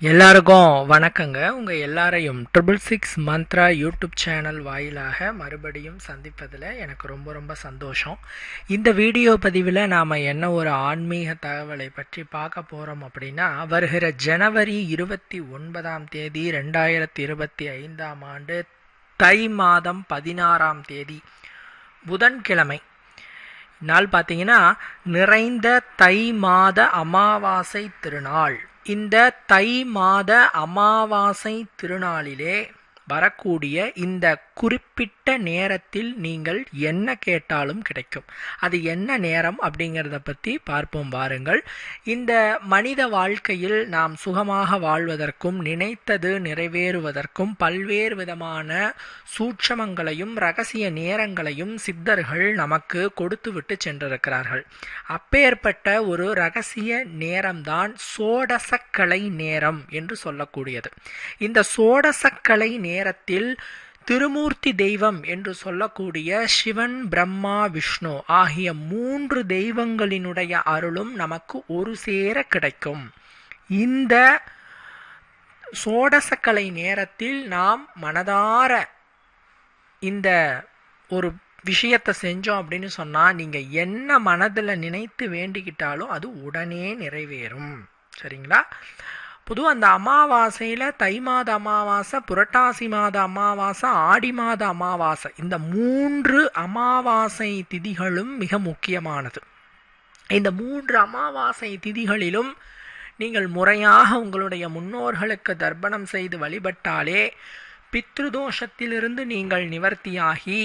எல்லாருக்கும் வணக்கங்க. உங்கள் எல்லாரையும் triple six Mantra YouTube channel வாயிலாக மறுபடியும் சந்திப்பதில் எனக்கு ரொம்ப ரொம்ப சந்தோஷம். இந்த வீடியோ பதிவில் நாம் என்ன ஒரு ஆன்மீக தகவலை பற்றி பார்க்க போகிறோம் அப்படின்னா வருகிற ஜனவரி இருபத்தி ஒன்பதாம் தேதி ரெண்டாயிரத்தி இருபத்தி ஐந்தாம் ஆண்டு தை மாதம் பதினாறாம் தேதி புதன்கிழமை. நாள் பார்த்தீங்கன்னா நிறைந்த தை மாத அமாவாசை திருநாள். இந்த தை மாத அமாவாசை திருநாளிலே வரக்கூடிய இந்த குறிப்பிட்ட நேரத்தில் நீங்கள் என்ன கேட்டாலும் கிடைக்கும். அது என்ன நேரம் அப்படிங்கிறத பற்றி பார்ப்போம் வாருங்கள். இந்த மனித வாழ்க்கையில் நாம் சுகமாக வாழ்வதற்கும் நினைத்தது நிறைவேறுவதற்கும் பல்வேறு விதமான சூட்சமங்களையும் ரகசிய நேரங்களையும் சித்தர்கள் நமக்கு கொடுத்துவிட்டு சென்றிருக்கிறார்கள். அப்பேற்பட்ட ஒரு ரகசிய நேரம்தான் சோடசக்கலை நேரம் என்று சொல்லக்கூடியது. இந்த சோடசக்கலை நேரத்தில் திருமூர்த்தி தெய்வம் என்று சொல்லக்கூடிய சிவன் பிரம்மா விஷ்ணு ஆகிய மூன்று தெய்வங்களினுடைய அருளும் நமக்கு ஒரு சேர கிடைக்கும். இந்த சோடசக்கலை நேரத்தில் நாம் மனதார இந்த ஒரு விஷயத்தை செஞ்சோம் அப்படின்னு சொன்னால் நீங்கள் என்ன மனதில் நினைத்து வேண்டிக்கிட்டாலும் அது உடனே நிறைவேறும். சரிங்களா? பொதுவாக அந்த அமாவாசையில் தை மாத அமாவாசை புரட்டாசி மாத அமாவாசை ஆடி மாத அமாவாசை இந்த மூன்று அமாவாசை திதிகளும் மிக முக்கியமானது. இந்த மூன்று அமாவாசை திதிகளிலும் நீங்கள் முறையாக உங்களுடைய முன்னோர்களுக்கு தர்ப்பணம் செய்து வழிபட்டாலே பித்ருதோஷத்திலிருந்து நீங்கள் நிவர்த்தியாகி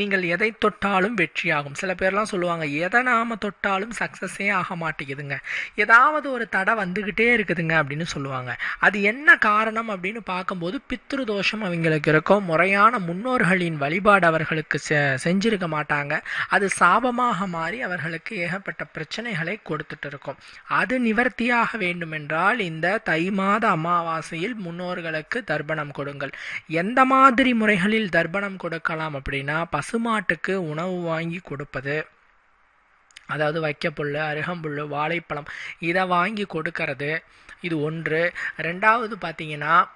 நீங்கள் எதை தொட்டாலும் வெற்றியாகும். சில பேர்லாம் சொல்லுவாங்க எதை நாம் தொட்டாலும் சக்ஸஸே ஆக மாட்டேங்குதுங்க. ஏதாவது ஒரு தடை வந்துக்கிட்டே இருக்குதுங்க அப்படின்னு சொல்லுவாங்க. அது என்ன காரணம் அப்படின்னு பார்க்கும்போது பித்ரு தோஷம் அவங்களுக்கு இருக்கும். முறையான முன்னோர்களின் வழிபாடு அவர்களுக்கு செ செஞ்சிருக்க மாட்டாங்க. அது சாபமாக மாறி அவர்களுக்கு ஏகப்பட்ட பிரச்சனைகளை கொடுத்துட்டு இருக்கும். அது நிவர்த்தியாக வேண்டுமென்றால் இந்த தை மாத அமாவாசையில் முன்னோர்களுக்கு தர்ப்பணம் கொடுங்கள். எந்த மாதிரி முறைகளில் தர்ப்பணம் கொடுக்கலாம் அப்படின்னா பசுமாட்டுக்கு உணவு வாங்கி கொடுப்பது. அதாவது வைக்கப்புல் அருகம்புல் வாழைப்பழம் இதை வாங்கி கொடுக்கறது. இது ஒன்று. ரெண்டாவது பார்த்தீங்கன்னா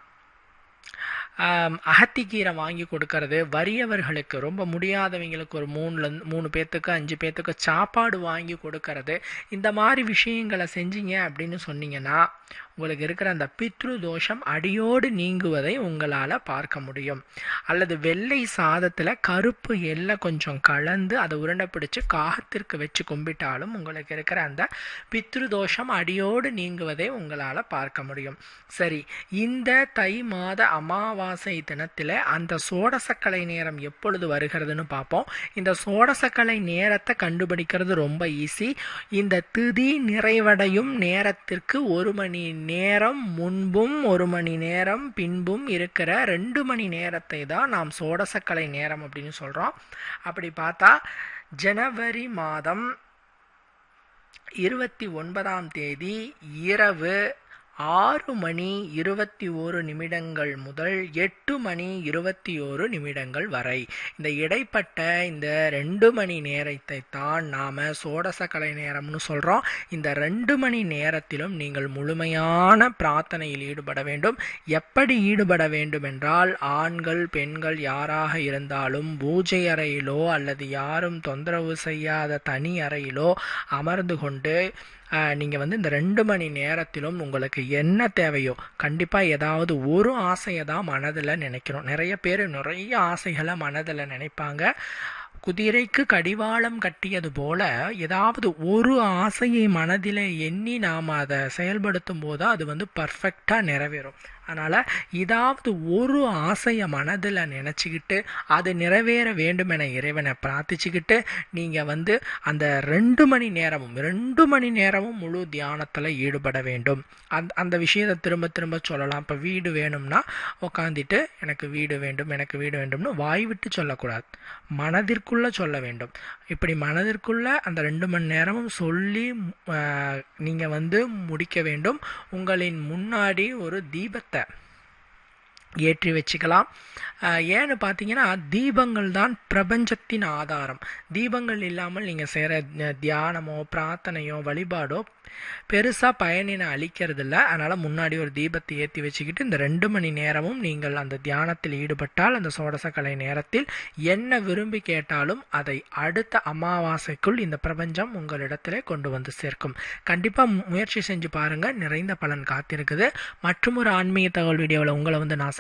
அகத்திக்கீரை வாங்கி கொடுக்கறது வறியவர்களுக்கு ரொம்ப முடியாதவங்களுக்கு ஒரு மூணுல மூணு பேர்த்துக்கு அஞ்சு பேர்த்துக்கு சாப்பாடு வாங்கி கொடுக்கறது. இந்த மாதிரி விஷயங்களை செஞ்சீங்க அப்படின்னு சொன்னீங்கன்னா உங்களுக்கு இருக்கிற அந்த பித்ரு தோஷம் அடியோடு நீங்குவதை உங்களால் பார்க்க முடியும். அல்லது வெள்ளை சாதத்தில் கருப்பு எல்லை கொஞ்சம் கலந்து அதை உருண்டை பிடிச்சி காகத்திற்கு வச்சு கும்பிட்டாலும் உங்களுக்கு இருக்கிற அந்த பித்ரு தோஷம் அடியோடு நீங்குவதை உங்களால் பார்க்க முடியும். சரி இந்த தை மாத அமாவா அமாவாசை தினத்தில் அந்த சோடசக்கலை நேரம் எப்பொழுது வருகிறதுன்னு பார்ப்போம் இந்த சோடசக்கலை நேரத்தை கண்டுபிடிக்கிறது ரொம்ப ஈஸி இந்த திதி நிறைவடையும் நேரத்திற்கு ஒரு மணி நேரம் முன்பும் ஒரு மணி நேரம் பின்பும் இருக்கிற ரெண்டு மணி நேரத்தை தான் நாம் சோடசக்கலை நேரம் அப்படின்னு சொல்கிறோம் அப்படி பார்த்தா ஜனவரி மாதம் இருபத்தி ஒன்பதாம் தேதி இரவு ஆறு மணி இருபத்தி ஓரு நிமிடங்கள் முதல் எட்டு மணி இருபத்தி ஓரு நிமிடங்கள் வரை. இந்த இடைப்பட்ட இந்த ரெண்டு மணி நேரத்தை தான் நாம் கலை நேரம்னு சொல்கிறோம் இந்த ரெண்டு மணி நேரத்திலும் நீங்கள் முழுமையான பிரார்த்தனையில் ஈடுபட வேண்டும். எப்படி ஈடுபட வேண்டும் என்றால் ஆண்கள் பெண்கள் யாராக இருந்தாலும் பூஜை அறையிலோ அல்லது யாரும் தொந்தரவு செய்யாத தனி அறையிலோ அமர்ந்து கொண்டு நீங்கள் வந்து இந்த ரெண்டு மணி நேரத்திலும் உங்களுக்கு என்ன தேவையோ கண்டிப்பாக ஏதாவது ஒரு ஆசையை தான் மனதில் நினைக்கிறோம் நிறைய பேர் நிறைய ஆசைகளை மனதில் நினைப்பாங்க. குதிரைக்கு கடிவாளம் கட்டியது போல ஏதாவது ஒரு ஆசையை மனதில் எண்ணி நாம் அதை செயல்படுத்தும் போது அது வந்து பர்ஃபெக்டாக நிறைவேறும். அதனால் ஏதாவது ஒரு ஆசையை மனதில் நினச்சிக்கிட்டு அது நிறைவேற வேண்டும் என இறைவனை பிரார்த்திச்சுக்கிட்டு நீங்கள் வந்து அந்த ரெண்டு மணி நேரமும் ரெண்டு மணி நேரமும் முழு தியானத்தில் ஈடுபட வேண்டும். அந்த அந்த விஷயத்தை திரும்ப திரும்ப சொல்லலாம். இப்போ வீடு வேணும்னா உட்காந்துட்டு எனக்கு வீடு வேண்டும் எனக்கு வீடு வேண்டும்னு வாய் விட்டு சொல்லக்கூடாது. மனதிற்குள்ளே சொல்ல வேண்டும். இப்படி மனதிற்குள்ளே அந்த ரெண்டு மணி நேரமும் சொல்லி நீங்கள் வந்து முடிக்க வேண்டும். உங்களின் முன்னாடி ஒரு தீபத்தை that. ஏற்றி வச்சுக்கலாம். ஏன்னு பார்த்தீங்கன்னா தீபங்கள் தான் பிரபஞ்சத்தின் ஆதாரம். தீபங்கள் இல்லாமல் நீங்கள் செய்கிற தியானமோ பிரார்த்தனையோ வழிபாடோ பெருசாக பயனினை அளிக்கிறதில்ல. அதனால் முன்னாடி ஒரு தீபத்தை ஏற்றி வச்சுக்கிட்டு இந்த ரெண்டு மணி நேரமும் நீங்கள் அந்த தியானத்தில் ஈடுபட்டால் அந்த சோடசக்கலை நேரத்தில் என்ன விரும்பி கேட்டாலும் அதை அடுத்த அமாவாசைக்குள் இந்த பிரபஞ்சம் உங்களிடத்திலே கொண்டு வந்து சேர்க்கும். கண்டிப்பாக முயற்சி செஞ்சு பாருங்கள் நிறைந்த பலன் காத்திருக்குது. மற்றும் ஒரு ஆன்மீக தகவல் வீடியோவில் உங்களை வந்து நான்